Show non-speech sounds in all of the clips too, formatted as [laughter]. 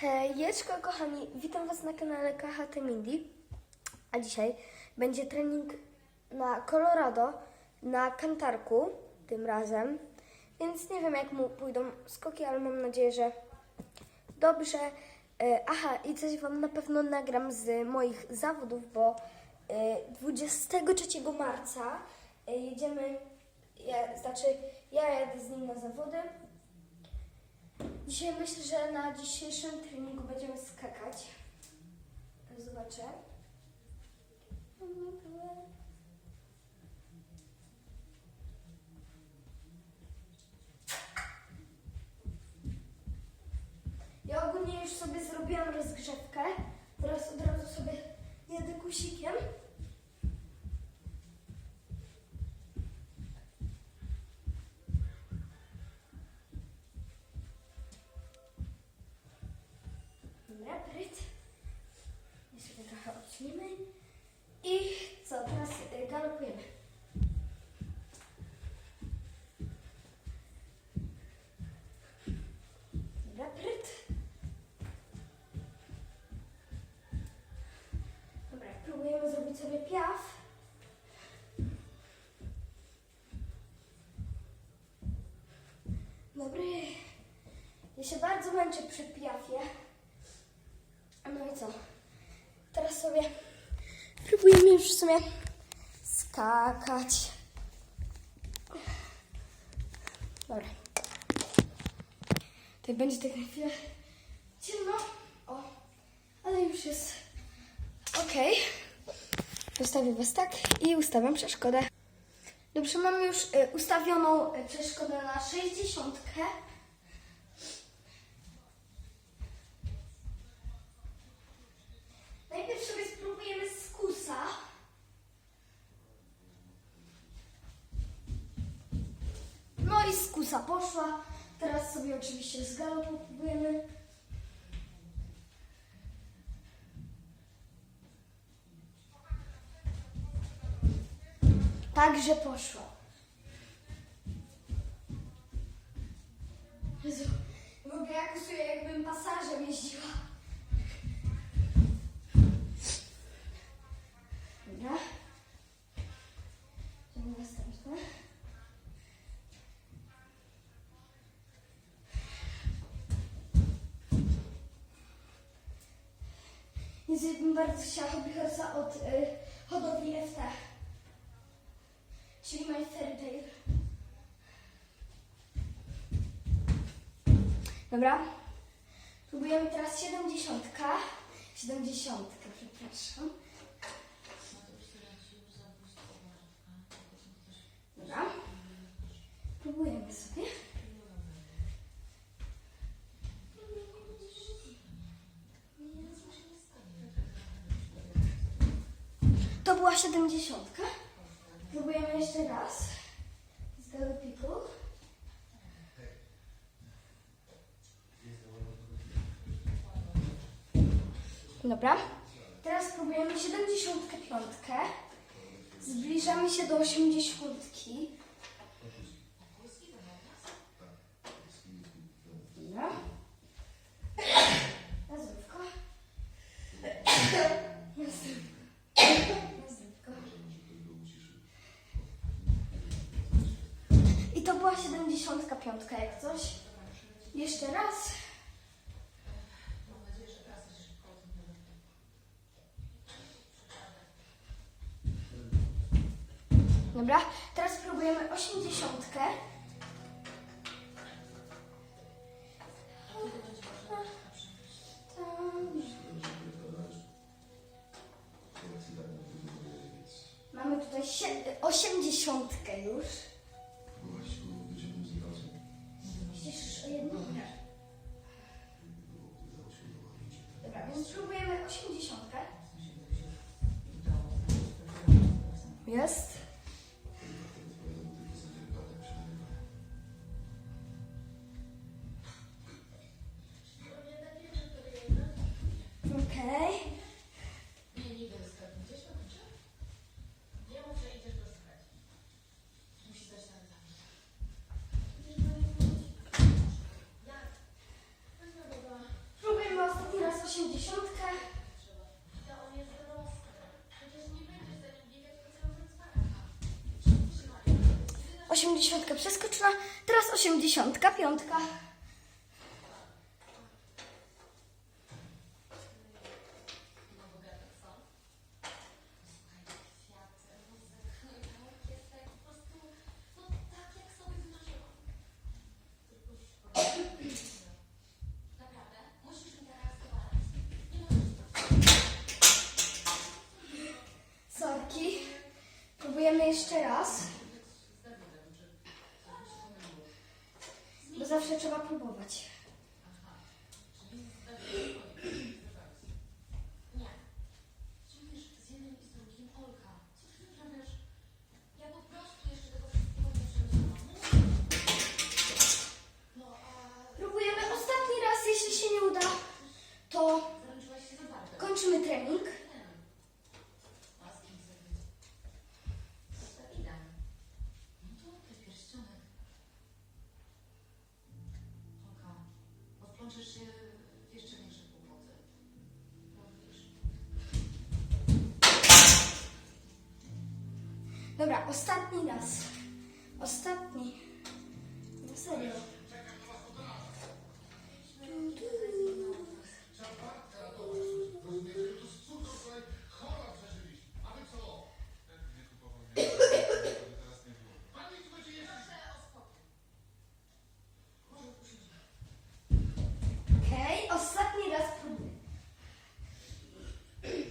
Hejeczko kochani, witam Was na kanale KHT Mindy. A dzisiaj będzie trening na Colorado, na kantarku tym razem. Więc nie wiem jak mu pójdą skoki, ale mam nadzieję, że dobrze. E, Aha, i coś Wam na pewno nagram z moich zawodów, bo e, 23 marca e, jedziemy, ja, znaczy ja jadę z nim na zawody. Dzisiaj myślę, że na dzisiejszym treningu będziemy skakać. Galopujemy. Dobra, próbujemy zrobić sobie piaf. Dobry. Ja się bardzo męczę przy piafie. No i co? Teraz sobie próbujemy już w sumie skakać. Dobra. Tutaj będzie tak na chwilę ciemno. O, ale już jest ok. Zostawię Was tak i ustawiam przeszkodę. Dobrze, mam już y, ustawioną y, przeszkodę na 60. Najpierw sobie spróbujemy z kusa. No i z kusa poszła. Teraz sobie oczywiście z galopu próbujemy. Także poszło. Bardzo chciała hobbyhorsa od y, hodowli FT. Czyli My Fairy Tail. Dobra. Próbujemy teraz 70. 70, przepraszam. Dobra. Próbujemy sobie. Była 70. Próbujemy jeszcze raz. Z galopiku. Dobra. Teraz próbujemy 75. Zbliżamy się do 80. Dobra. Nazywko. Nazywko. Nazywko. I to była 75 jak coś. Jeszcze raz. Dobra, teraz próbujemy 80. Mamy tutaj sie- 80 już. 80 przeskoczona, teraz 85. chamar pro Boba. Dobra, ostatni raz. Ostatni. Na serio. Okej, ostatni raz próbuję.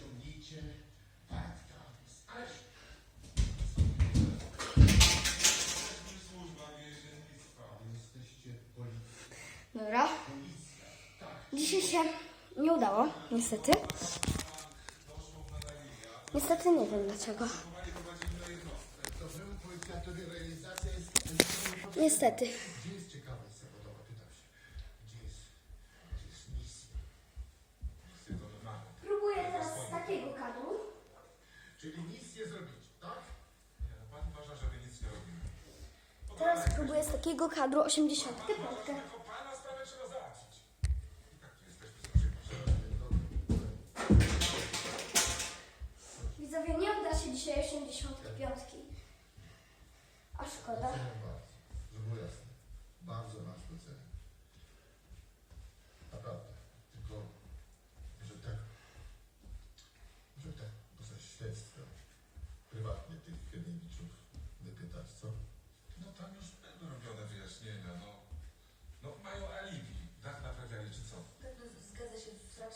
Ciągnijcie Bartka. Ależ Służba więziennictwa. jesteście policja. Dobra. Dzisiaj się nie udało, niestety. Niestety nie wiem dlaczego. Niestety. Próbuję teraz z takiego kadru. Czyli nic nie zrobicie, tak? Nie, Pan uważa, nic nie. Teraz próbuję z takiego kadru 85. Jako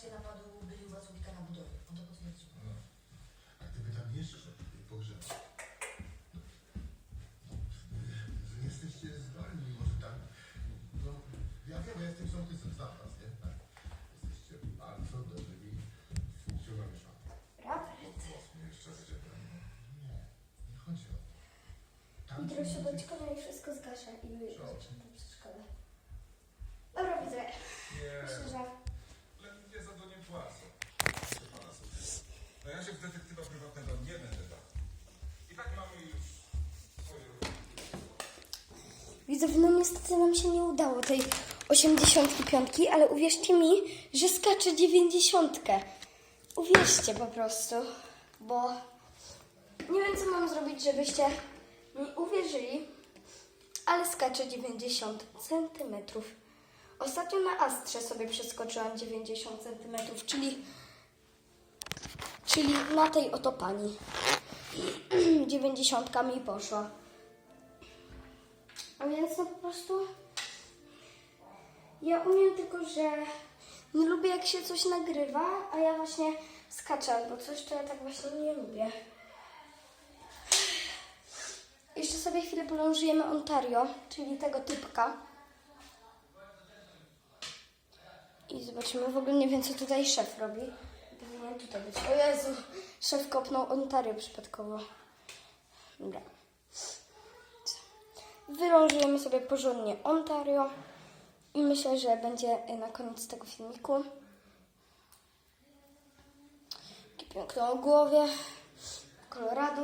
trakcie napadu byli u was u Wika na budowie. On to potwierdził. No. A gdyby tam jeszcze pogrzebać? No, że jesteście zdolni, może tak? No, ja wiem, ja jestem sołtysem, znam was, nie? Tak. Jesteście bardzo dobrymi funkcjonariuszami. Mi jeszcze zdziela. Nie, nie chodzi o to. Tam Jutro się Boćkowa i wszystko zgaszę i zacznę do przedszkola. Dobra, widzę. Nie, Myślę, że no niestety nam się nie udało tej 85, ale uwierzcie mi, że skaczę 90. Uwierzcie po prostu, bo nie wiem co mam zrobić, żebyście mi uwierzyli, ale skaczę 90 centymetrów. Ostatnio na Astrze sobie przeskoczyłam 90 centymetrów, czyli, czyli na tej oto pani. [clears throat] 90 mi poszła. A więc no po prostu ja umiem tylko, że nie lubię jak się coś nagrywa, a ja właśnie skaczę albo coś, to ja tak właśnie nie lubię. Jeszcze sobie chwilę polążujemy Ontario, czyli tego typka. I zobaczymy, w ogóle nie wiem co tutaj szef robi. Powinien tutaj być. O Jezu, szef kopnął Ontario przypadkowo. Dobra. Wylążujemy sobie porządnie Ontario i myślę, że będzie na koniec tego filmiku. Takie piękne o głowie. Colorado.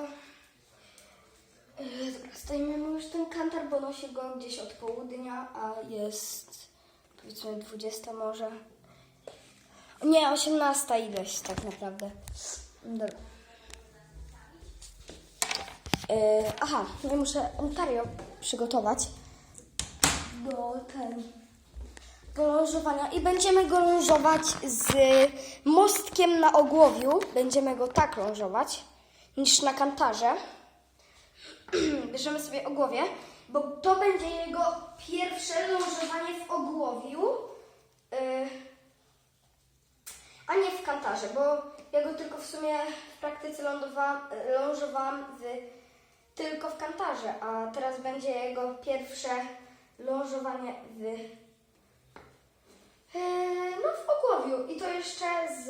Yy, Dobra, zdejmiemy już ten kantar, bo nosi go gdzieś od południa, a jest powiedzmy 20 może. Nie, 18 ileś tak naprawdę. Dobra. Yy, aha, ja muszę Ontario przygotować do ten do lążowania i będziemy go lążować z mostkiem na ogłowiu. Będziemy go tak lążować niż na kantarze. [clears throat] Bierzemy sobie ogłowie, bo to będzie jego pierwsze lążowanie w ogłowiu, yy, a nie w kantarze, bo ja go tylko w sumie w praktyce lądowałam, lążowałam w, tylko w kantarze, a teraz będzie jego pierwsze lążowanie w Eee, No w ogłowiu i to jeszcze z,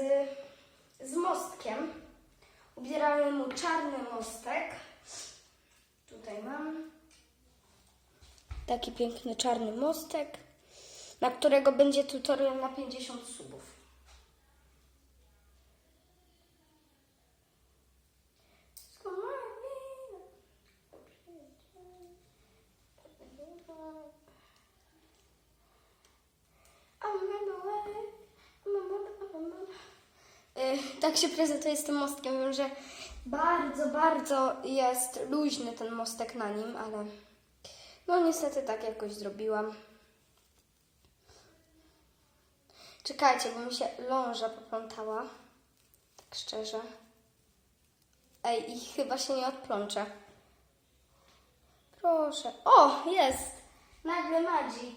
z mostkiem. Ubieramy mu czarny mostek. Tutaj mam taki piękny czarny mostek, na którego będzie tutorial na 50 subów. Tak się prezentuje z tym mostkiem. Wiem, że bardzo, bardzo jest luźny ten mostek na nim, ale no niestety tak jakoś zrobiłam. Czekajcie, bo mi się ląża poplątała. Tak szczerze. Ej, i chyba się nie odplączę. Proszę. O, jest! Nagle magic.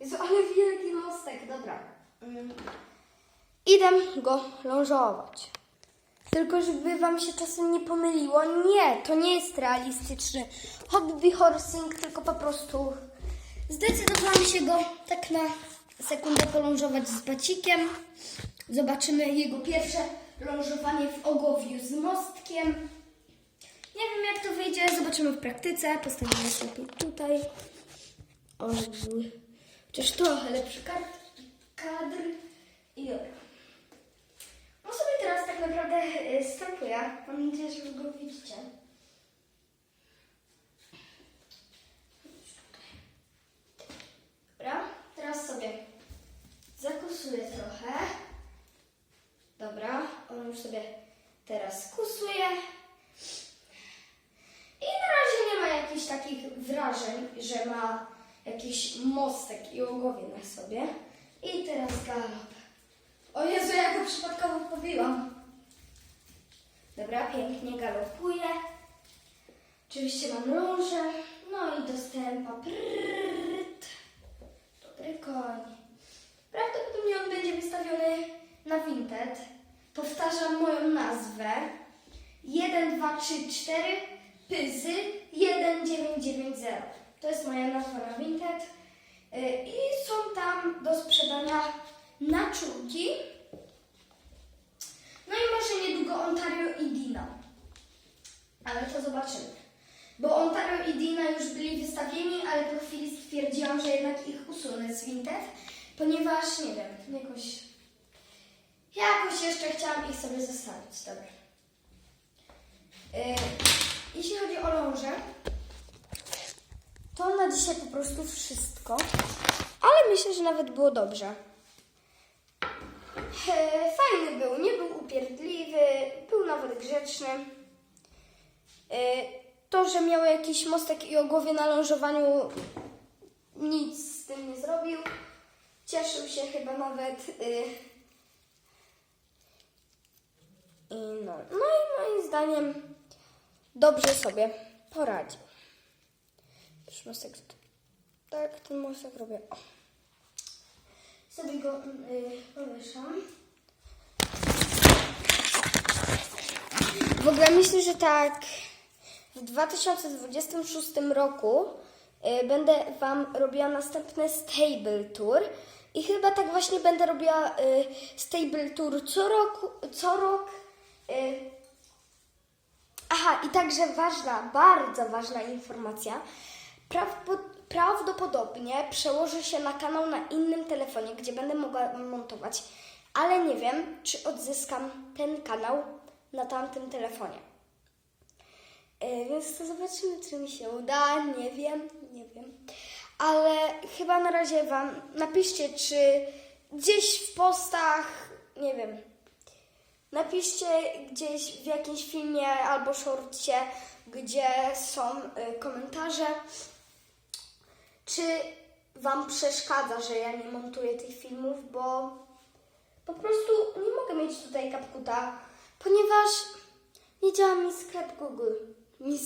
Jezu, ale wielki mostek. Dobra. Mm. Idę go lążować. Tylko żeby wam się czasem nie pomyliło, nie, to nie jest realistyczny hobby horsing, tylko po prostu zdecydowałam się go tak na sekundę polążować z bacikiem. Zobaczymy jego pierwsze lążowanie w ogowiu z mostkiem. Nie wiem jak to wyjdzie, zobaczymy w praktyce. Postawimy sobie tutaj. O. Chociaż trochę lepszy kadr. kadr. I dobra. No sobie teraz tak naprawdę y, Mam nadzieję, że go widzicie. Dobra, teraz sobie zakusuję trochę. Dobra, on już sobie teraz kusuje. I na razie nie ma jakichś takich wrażeń, że ma jakiś mostek i ogowie na sobie. I teraz galop. O Jezu, ja go przypadkowo pobiłam. Dobra, pięknie galopuje. Oczywiście mam lążę. No i dostępa. Prrrt. Dobry koń. Prawdopodobnie on będzie wystawiony na Vinted. Powtarzam moją nazwę. 1, 2, 3, 4 Pyzy 1990. To jest moja nazwa na Vinted. Y, I są tam do sprzedania naczulki. No i może niedługo Ontario i Dina. Ale to zobaczymy. Bo Ontario i Dina już byli wystawieni, ale po chwili stwierdziłam, że jednak ich usunę z Vinted, ponieważ nie wiem, jakoś. Jakoś jeszcze chciałam ich sobie zostawić. Dobra. Yy, jeśli chodzi o lążę, to na dzisiaj po prostu wszystko. Ale myślę, że nawet było dobrze. E, Fajny był, nie był upierdliwy, był nawet grzeczny. E, To, że miał jakiś mostek i o głowie na lążowaniu, nic z tym nie zrobił. Cieszył się chyba nawet. y, I no, no i moim zdaniem dobrze sobie poradził. Mostek. Tak, ten mostek robię. O. Sobie go y, powieszam. W ogóle myślę, że tak w 2026 roku y, będę Wam robiła następny stable tour i chyba tak właśnie będę robiła y, stable tour co roku, co rok. Y, Aha, i także ważna, bardzo ważna informacja. Prawpo- prawdopodobnie przełoży się na kanał na innym telefonie, gdzie będę mogła montować, ale nie wiem, czy odzyskam ten kanał na tamtym telefonie. E, Więc to zobaczymy, czy mi się uda. Nie wiem, nie wiem. Ale chyba na razie Wam napiszcie, czy gdzieś w postach, nie wiem, napiszcie gdzieś w jakimś filmie albo shortcie, gdzie są y, komentarze, czy Wam przeszkadza, że ja nie montuję tych filmów, bo po prostu nie mogę mieć tutaj kapkuta, ponieważ nie działa mi sklep Google, mi,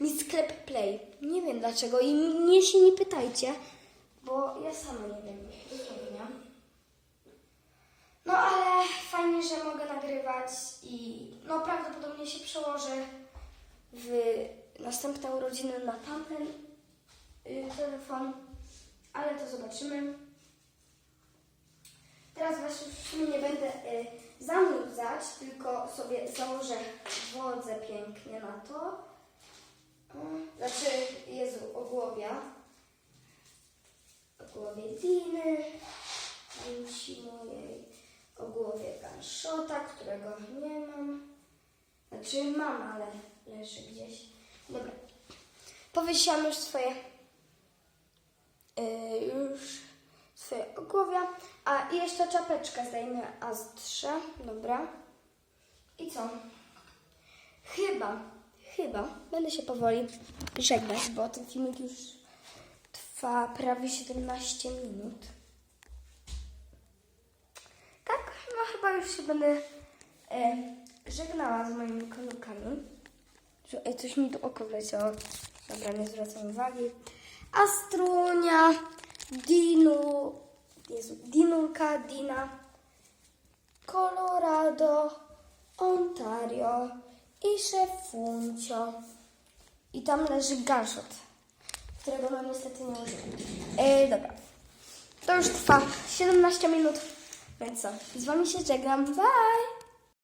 mi sklep Play. Nie wiem dlaczego i mnie się nie pytajcie, bo ja sama nie wiem. No ale fajnie, że mogę nagrywać i no prawdopodobnie się przełożę w następne urodziny na tamten telefon, ale to zobaczymy. Teraz już w sumie nie będę y, zanudzać, tylko sobie założę wodzę pięknie na to. Y, Znaczy, Jezu, ogłowia. Ogłowie Diny, pamięci mojej, ogłowie Ganshota, którego nie mam. Znaczy mam, ale leży gdzieś. Dobra. Powiesiłam już swoje już swoje ogłowia. A i jeszcze czapeczkę zdejmę astrze. Dobra. I co? Chyba, chyba będę się powoli żegnać, bo ten filmik już trwa prawie 17 minut. Tak, no chyba już się będę e, żegnała z moimi konukami. Ej, coś mi tu oko wleciało. Dobra, nie zwracam uwagi. Astrunia, Dinu, Jezu, Dina, Colorado, Ontario i Szefuncio. I tam leży gunshot, którego no niestety nie użyłem. E, dobra. To już trwa 17 minut, więc co? Z wami się żegnam. Bye!